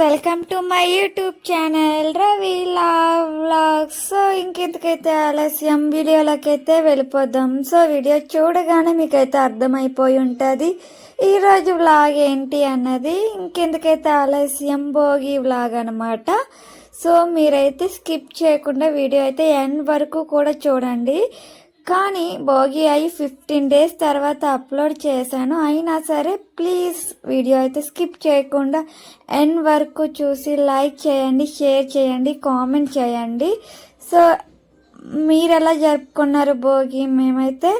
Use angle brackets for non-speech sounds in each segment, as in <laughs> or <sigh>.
Welcome to my YouTube channel Ravi vlogs. So ఇంకెందుకైతే ఆలస్యం? వీడియోలకైతే వెళ్ళిపోదాం. సో వీడియో చూడగానే మీకైతే అర్థమైపోయి ఉంటుంది. ఈరోజు వ్లాగ్ ఏంటి అన్నది ఇంకెందుకైతే ఆలస్యం? భోగి వ్లాగ్ అనమాట సో మీరైతే స్కిప్ చేయకుండా వీడియో అయితే ఎండ్ వరకు కూడా చూడండి. కానీ భోగి అయి ఫిఫ్టీన్ డేస్ తర్వాత అప్లోడ్ చేశాను. అయినా సరే ప్లీజ్ వీడియో అయితే స్కిప్ చేయకుండా ఎండ్ వరకు చూసి లైక్ చేయండి షేర్ చేయండి కామెంట్ చేయండి. సో మీరు ఎలా జరుపుకున్నారు భోగి? మేమైతే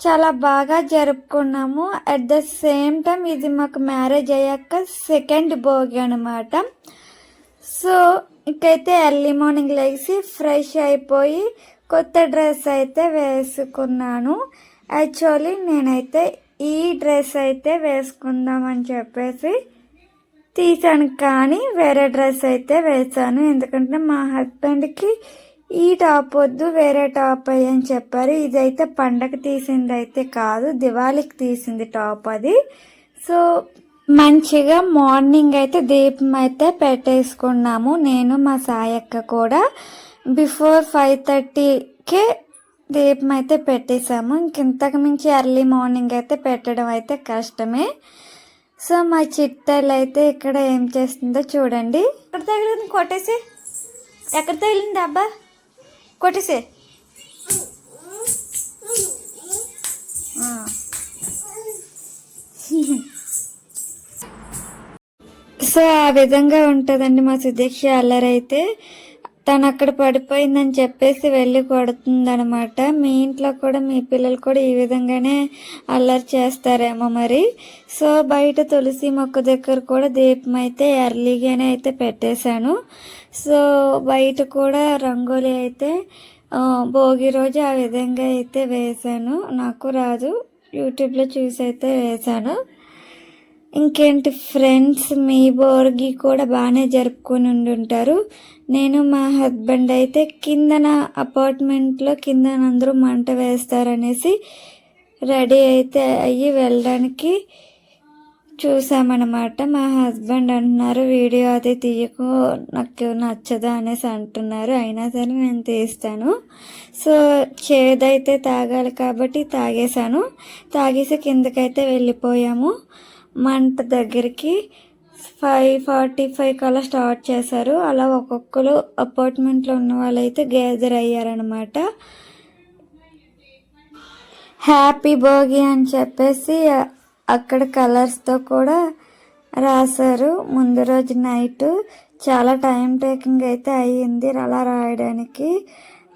చాలా బాగా జరుపుకున్నాము. అట్ ద సేమ్ టైం ఇది మాకు మ్యారేజ్ అయ్యాక సెకండ్ భోగి అనమాట సో ఇంకైతే ఎర్లీ మార్నింగ్ లేచి ఫ్రెష్ అయిపోయి కొత్త డ్రెస్ అయితే వేసుకున్నాను. యాక్చువల్లీ నేనైతే ఈ డ్రెస్ అయితే వేసుకుందామని చెప్పేసి తీసాను. కానీ వేరే డ్రెస్ అయితే వేసాను. ఎందుకంటే మా హస్బెండ్కి ఈ టాప్ వద్దు వేరే టాప్ అని చెప్పారు. ఇదైతే పండగ తీసింది అయితే కాదు దివాళికి తీసింది టాప్ అది. సో మంచిగా మార్నింగ్ అయితే దీపం అయితే పెట్టేసుకున్నాము. నేను మా సాయక్క కూడా. బిఫోర్ ఫైవ్ థర్టీకే దీపం అయితే పెట్టేశాము. ఇంకింతకు మించి ఎర్లీ మార్నింగ్ అయితే పెట్టడం అయితే కష్టమే. సో మా చిట్టలు అయితే ఇక్కడ ఏం చేస్తుందో చూడండి. ఎక్కడ తగిలింది? కొట్టేసి. ఎక్కడ తగిలింది అబ్బా? కొట్టేసి. <laughs> సో ఆ విధంగా ఉంటుందండి మా సుదీక్ష అల్లరైతే. తను అక్కడ పడిపోయిందని చెప్పేసి వెళ్ళి కొడుతుందనమాట మీ ఇంట్లో కూడా మీ పిల్లలు కూడా ఈ విధంగానే అల్లరి చేస్తారేమో మరి. సో బయట తులసి మొక్క దగ్గర కూడా దీపం అయితే ఎర్లీగానే అయితే పెట్టేశాను. సో బయట కూడా రంగోలీ అయితే భోగి రోజు ఆ విధంగా అయితే వేశాను. నాకు రాదు. యూట్యూబ్లో చూసి అయితే వేశాను. ఇంకేంటి ఫ్రెండ్స్ మీ బోర్గి కూడా బాగానే జరుపుకొని ఉండుంటారు. నేను మా హస్బెండ్ అయితే కిందన అపార్ట్మెంట్లో కిందన అందరూ మంట వేస్తారనేసి రెడీ అయితే అయ్యి వెళ్ళడానికి చూసామన్నమాట. మా హస్బెండ్ అంటున్నారు వీడియో అది తీయకు నాకు నచ్చదు అనేసి అంటున్నారు. అయినా సరే నేను తీస్తాను. సో చేదైతే తాగాలి కాబట్టి తాగేశాను. తాగేసి కిందకైతే వెళ్ళిపోయాము. మంట దగ్గరికి ఫైవ్ ఫార్టీ ఫైవ్ కల్లా స్టార్ట్ చేశారు. అలా ఒక్కొక్కరు అపార్ట్మెంట్లో ఉన్న వాళ్ళైతే గ్యాదర్ అయ్యారనమాట హ్యాపీ భోగి అని చెప్పేసి అక్కడ కలర్స్తో కూడా రాశారు. ముందు రోజు నైట్ చాలా టైం టేకింగ్ అయితే అయ్యింది. అలా రాయడానికి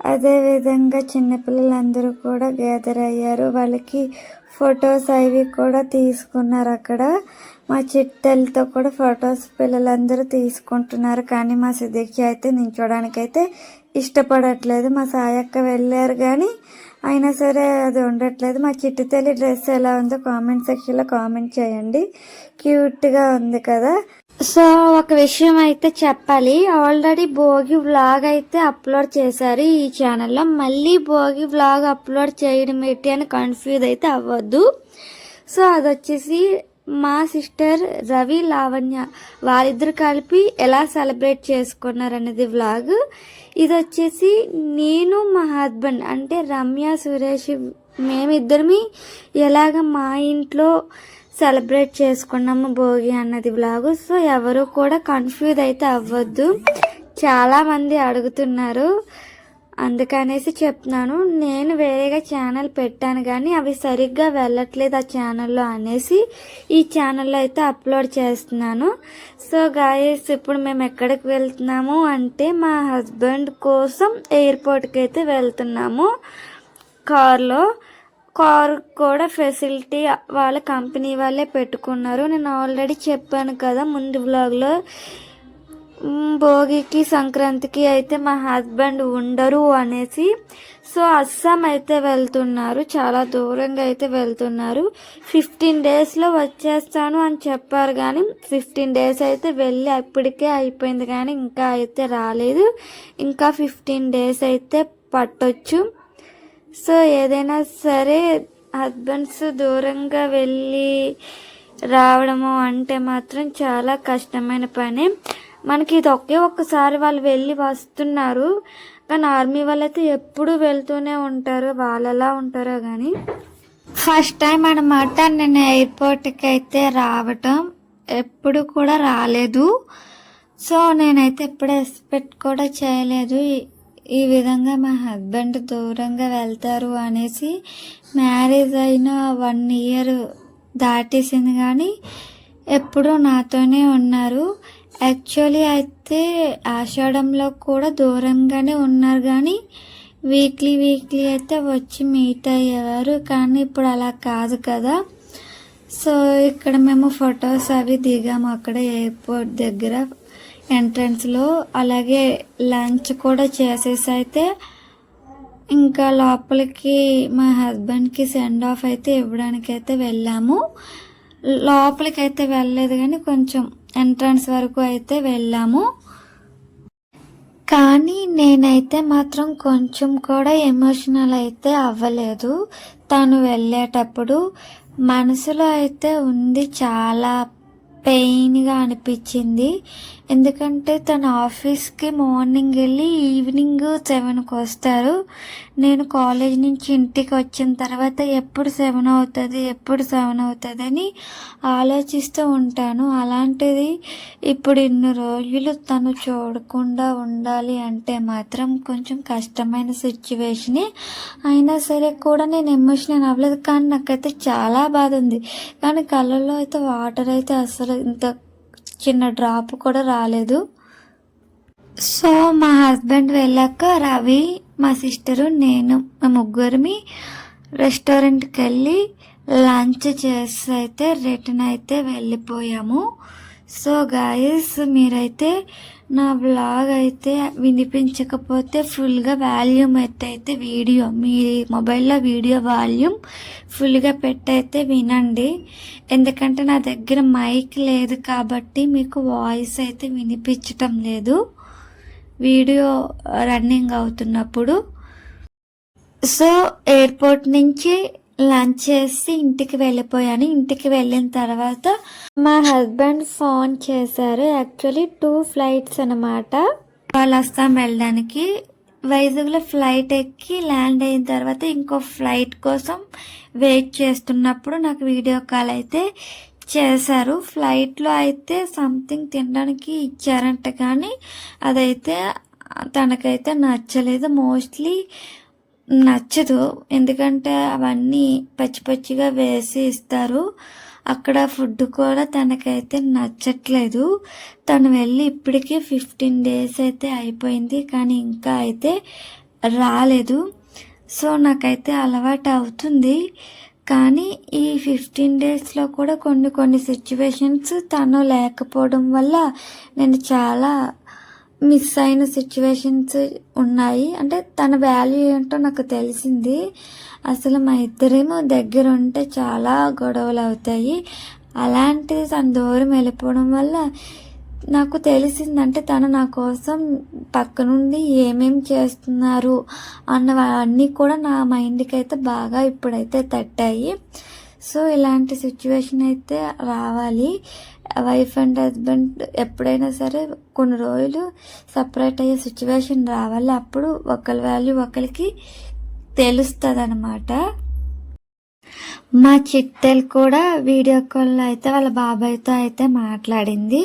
అదేవిధంగా చిన్నపిల్లలందరూ కూడా గ్యాదర్ అయ్యారు. వాళ్ళకి ఫొటోస్ అవి కూడా తీసుకున్నారు అక్కడ. మా చిట్టెలతో కూడా ఫొటోస్ పిల్లలందరూ తీసుకుంటున్నారు. కానీ మా సిద్ధికి అయితే నించోడానికి అయితే ఇష్టపడట్లేదు. మా సాయక్క వెళ్ళారు కానీ అయినా సరే అది ఉండట్లేదు. మా చిట్టు తల్లి డ్రెస్ ఎలా ఉందో కామెంట్ సెక్షన్లో కామెంట్ చేయండి. క్యూట్గా ఉంది కదా. సో ఒక విషయం అయితే చెప్పాలి. ఆల్రెడీ భోగి వ్లాగ్ అయితే అప్లోడ్ చేశారు ఈ ఛానల్లో మళ్ళీ భోగి వ్లాగ్ అప్లోడ్ చేయడం ఏంటి అని కన్ఫ్యూజ్ అయితే అవ్వద్దు. సో అది వచ్చేసి మా సిస్టర్ రవి లావణ్య వారిద్దరు కలిపి ఎలా సెలబ్రేట్ చేసుకున్నారు అనేది వ్లాగ్ ఇది వచ్చేసి నేను మా హస్బెండ్ అంటే రమ్య సురేష్ మేమిద్దరమి ఎలాగ మా ఇంట్లో సెలబ్రేట్ చేసుకున్నాము భోగి అన్నది వ్లాగు సో ఎవరు కూడా కన్ఫ్యూజ్ అయితే అవ్వద్దు. చాలామంది అడుగుతున్నారు. అందుకనేసి చెప్తున్నాను నేను వేరేగా ఛానల్ పెట్టాను కానీ అవి సరిగ్గా వెళ్ళట్లేదు ఆ ఛానల్లో అనేసి ఈ ఛానల్లో అయితే అప్లోడ్ చేస్తున్నాను. సో గాయస్ ఇప్పుడు మేము ఎక్కడికి వెళ్తున్నాము అంటే మా హస్బెండ్ కోసం ఎయిర్పోర్ట్కి అయితే వెళ్తున్నాము. కార్లో కార్ కూడా ఫెసిలిటీ వాళ్ళ కంపెనీ వాళ్ళే పెట్టుకున్నారు. నేను ఆల్రెడీ చెప్పాను కదా ముందు బ్లాగ్లో భోగికి సంక్రాంతికి అయితే మా హస్బెండ్ ఉండరు అనేసి సో అస్సాం అయితే వెళ్తున్నారు చాలా దూరంగా అయితే వెళ్తున్నారు. ఫిఫ్టీన్ డేస్లో వచ్చేస్తాను అని చెప్పారు కానీ ఫిఫ్టీన్ డేస్ అయితే వెళ్ళి అప్పటికే అయిపోయింది కానీ ఇంకా అయితే రాలేదు. ఇంకా ఫిఫ్టీన్ డేస్ అయితే పట్టొచ్చు. సో ఏదైనా సరే హస్బెండ్స్ దూరంగా వెళ్ళి రావడము అంటే మాత్రం చాలా కష్టమైన పని. మనకి ఇది ఒకే ఒక్కసారి వాళ్ళు వెళ్ళి వస్తున్నారు. కానీ ఆర్మీ వాళ్ళైతే ఎప్పుడు వెళ్తూనే ఉంటారు. వాళ్ళలా ఉంటారో కానీ ఫస్ట్ టైం అనమాట నేను ఎయిర్పోర్ట్కి అయితే రావటం. ఎప్పుడు కూడా రాలేదు. సో నేనైతే ఎప్పుడు ఎక్స్పెక్ట్ కూడా చేయలేదు. ఈ- విధంగా మా హస్బెండ్ దూరంగా వెళ్తారు అనేసి మ్యారేజ్ అయిన వన్ ఇయర్ దాటేసింది కానీ ఎప్పుడూ నాతోనే ఉన్నారు. యాక్చువల్లీ అయితే ఆషాఢంలో కూడా దూరంగానే ఉన్నారు కానీ వీక్లీ వీక్లీ అయితే వచ్చి మీట్ అయ్యేవారు కానీ ఇప్పుడు అలా కాదు కదా. సో ఇక్కడ మేము ఫొటోస్ అవి దిగాము అక్కడ ఎయిర్పోర్ట్ దగ్గర. ఎంట్రన్స్లో అలాగే లంచ్ కూడా చేసేసి అయితే ఇంకా లోపలికి మా హస్బెండ్కి సెండ్ ఆఫ్ అయితే ఇవ్వడానికి అయితే వెళ్ళాము. లోపలికి అయితే వెళ్ళలేదు కానీ కొంచెం ఎంట్రన్స్ వరకు అయితే వెళ్ళాము. కానీ నేనైతే మాత్రం కొంచెం కూడా ఎమోషనల్ అయితే అవ్వలేదు. తను వెళ్ళేటప్పుడు మనసులో అయితే ఉంది చాలా పెయిన్గా అనిపించింది. ఎందుకంటే తన ఆఫీస్కి మార్నింగ్ వెళ్ళి ఈవినింగ్ సెవెన్కి వస్తారు. నేను కాలేజ్ నుంచి ఇంటికి వచ్చిన తర్వాత ఎప్పుడు సెవెన్ అవుతుంది ఎప్పుడు సెవెన్ అవుతుంది అని ఆలోచిస్తూ ఉంటాను. అలాంటిది ఇప్పుడు ఇన్ని రోజులు తను చూడకుండా ఉండాలి అంటే మాత్రం కొంచెం కష్టమైన సిచ్యువేషనే. అయినా సరే కూడా నేను ఎమోషనల్ అవ్వలేదు కానీ నాకైతే చాలా బాధ ఉంది. కానీ కళ్ళల్లో అయితే వాటర్ అయితే అసలు ఇంత చిన్న డ్రాప్ కూడా రాలేదు. సో మా హస్బెండ్ వెళ్ళాక రవి మా సిస్టరు నేను మా ముగ్గురిమి రెస్టారెంట్కి వెళ్ళి లంచ్ చేసి అయితే రిటర్న్ అయితే వెళ్ళిపోయాము. సో గాయస్ మీరైతే నా బ్లాగ్ అయితే వినిపించకపోతే ఫుల్గా వాల్యూమ్ అయితే అయితే వీడియో మీ మొబైల్లో వీడియో వాల్యూమ్ ఫుల్గా పెట్టయితే వినండి. ఎందుకంటే నా దగ్గర మైక్ లేదు కాబట్టి మీకు వాయిస్ అయితే వినిపించటం లేదు. వీడియో రన్నింగ్ అవుతున్నప్పుడు. సో ఎయిర్పోర్ట్ నుంచి లంచ్ చేసి ఇంటికి వెళ్ళిపోయాను. ఇంటికి వెళ్ళిన తర్వాత మా హస్బెండ్ ఫోన్ చేశారు. యాక్చువల్లీ టూ ఫ్లైట్స్ అనమాట వాళ్ళు వస్తాం వెళ్ళడానికి. వైజాగ్లో ఫ్లైట్ ఎక్కి ల్యాండ్ అయిన తర్వాత ఇంకో ఫ్లైట్ కోసం వెయిట్ చేస్తున్నప్పుడు నాకు వీడియో కాల్ అయితే చేశారు. ఫ్లైట్లో అయితే సంథింగ్ తినడానికి ఇచ్చారంట కానీ అదైతే తనకైతే నచ్చలేదు. మోస్ట్లీ నచ్చదు. ఎందుకంటే అవన్నీ పచ్చి పచ్చిగా వేసి ఇస్తారు. అక్కడ ఫుడ్ కూడా తనకైతే నచ్చట్లేదు. తను వెళ్ళి ఇప్పటికీ ఫిఫ్టీన్ డేస్ అయితే అయిపోయింది. కానీ ఇంకా అయితే రాలేదు. సో నాకైతే అలవాటు అవుతుంది. కానీ ఈ ఫిఫ్టీన్ డేస్లో కూడా కొన్ని కొన్ని సిచ్యువేషన్స్ తను లేకపోవడం వల్ల నేను చాలా మిస్ అయిన సిచ్యువేషన్స్ ఉన్నాయి. అంటే తన వాల్యూ ఏంటో నాకు తెలిసింది. అసలు మా ఇద్దరేమో దగ్గర ఉంటే చాలా గొడవలు అవుతాయి. అలాంటిది తన దూరం వెళ్ళిపోవడం వల్ల నాకు తెలిసిందంటే తను నా కోసం పక్క నుండి ఏమేం చేస్తున్నారు అన్నవన్నీ కూడా నా మైండ్కి అయితే బాగా ఇప్పుడైతే తట్టాయి. సో ఇలాంటి సిచ్యువేషన్ అయితే రావాలి. వైఫ్ అండ్ హస్బెండ్ ఎప్పుడైనా సరే కొన్ని రోజులు సపరేట్ అయ్యే సిచ్యువేషన్ రావాలి. అప్పుడు ఒకరి వాల్యూ ఒకరికి తెలుస్తుంది అనమాట మా చిట్టెలు కూడా వీడియో కాల్లో అయితే వాళ్ళ బాబాయ్తో అయితే మాట్లాడింది.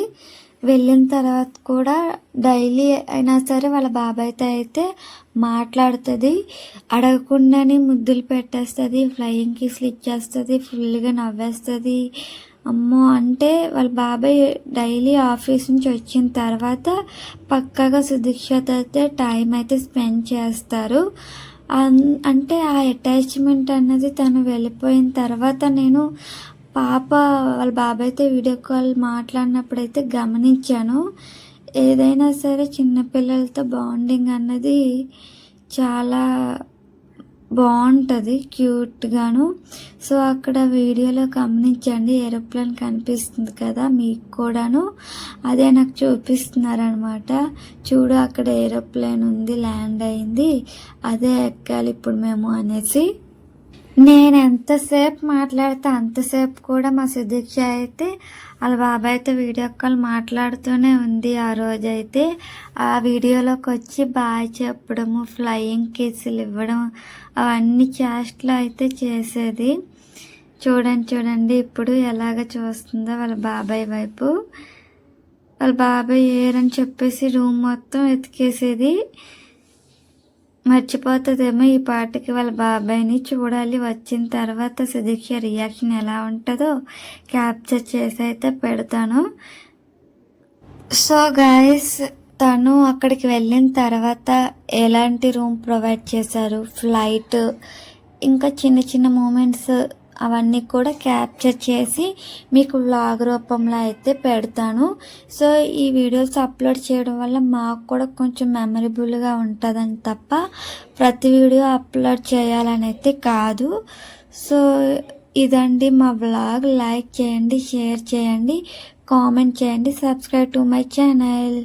వెళ్ళిన తర్వాత కూడా డైలీ అయినా సరే వాళ్ళ బాబాయ్తో అయితే మాట్లాడుతుంది. అడగకుండానే ముద్దులు పెట్టేస్తుంది ఫ్లయింగ్ కిస్లు ఇచ్చేస్తుంది ఫుల్గా నవ్వేస్తుంది. అమ్మో అంటే వాళ్ళ బాబాయ్ డైలీ ఆఫీస్ నుంచి వచ్చిన తర్వాత పక్కాగా సుదీక్షతో అయితే టైం అయితే స్పెండ్ చేస్తారు. అన్- అంటే ఆ అటాచ్మెంట్ అన్నది తను వెళ్ళిపోయిన తర్వాత నేను పాప వాళ్ళ బాబాయ్తో వీడియో కాల్ మాట్లాడినప్పుడైతే గమనించాను. ఏదైనా సరే చిన్నపిల్లలతో బాండింగ్ అన్నది చాలా బాగుంటుంది క్యూట్గాను. సో అక్కడ వీడియోలో గమనించండి ఏరోప్లేన్ కనిపిస్తుంది కదా మీకు కూడాను. అదే నాకు చూపిస్తున్నారనమాట. చూడు అక్కడ ఏరోప్లేన్ ఉంది ల్యాండ్ అయింది. అదే ఎక్కాలి ఇప్పుడు మేము అనేసి. నేను ఎంతసేపు మాట్లాడితే అంతసేపు కూడా మా సుదీక్ష అయితే వాళ్ళ బాబాయ్తో వీడియో కాల్ మాట్లాడుతూనే ఉంది ఆ రోజైతే. ఆ వీడియోలోకి వచ్చి బాయ్ చెప్పడము ఫ్లయింగ్ కిస్సులు ఇవ్వడం అవన్నీ చేష్టలు అయితే చేసేది. చూడండి చూడండి ఇప్పుడు ఎలాగ చూస్తుందో వాళ్ళ బాబాయ్ వైపు. వాళ్ళ బాబాయ్ ఏరని చెప్పేసి రూమ్ మొత్తం ఎతికేసేది. మర్చిపోతుందేమో ఈ పాటకి వాళ్ళ బాబాయ్ని చూడాలి. వచ్చిన తర్వాత సుదీక్ష రియాక్షన్ ఎలా ఉంటుందో క్యాప్చర్ చేసి అయితే పెడతాను. సో గాయస్ తను అక్కడికి వెళ్ళిన తర్వాత ఎలాంటి రూమ్ ప్రొవైడ్ చేశారు? ఫ్లైట్ ఇంకా చిన్న చిన్న మూమెంట్స్ అవన్నీ కూడా క్యాప్చర్ చేసి మీకు వ్లాగ్ రూపంలో అయితే పెడతాను. సో ఈ వీడియోస్ అప్లోడ్ చేయడం వల్ల మాకు కూడా కొంచెం మెమరబుల్గా ఉంటుందని తప్ప ప్రతి వీడియో అప్లోడ్ చేయాలని అయితే కాదు. సో ఇదండి మా వ్లాగ్. లైక్ చేయండి షేర్ చేయండి కామెంట్ చేయండి సబ్స్క్రైబ్ టు మై ఛానల్.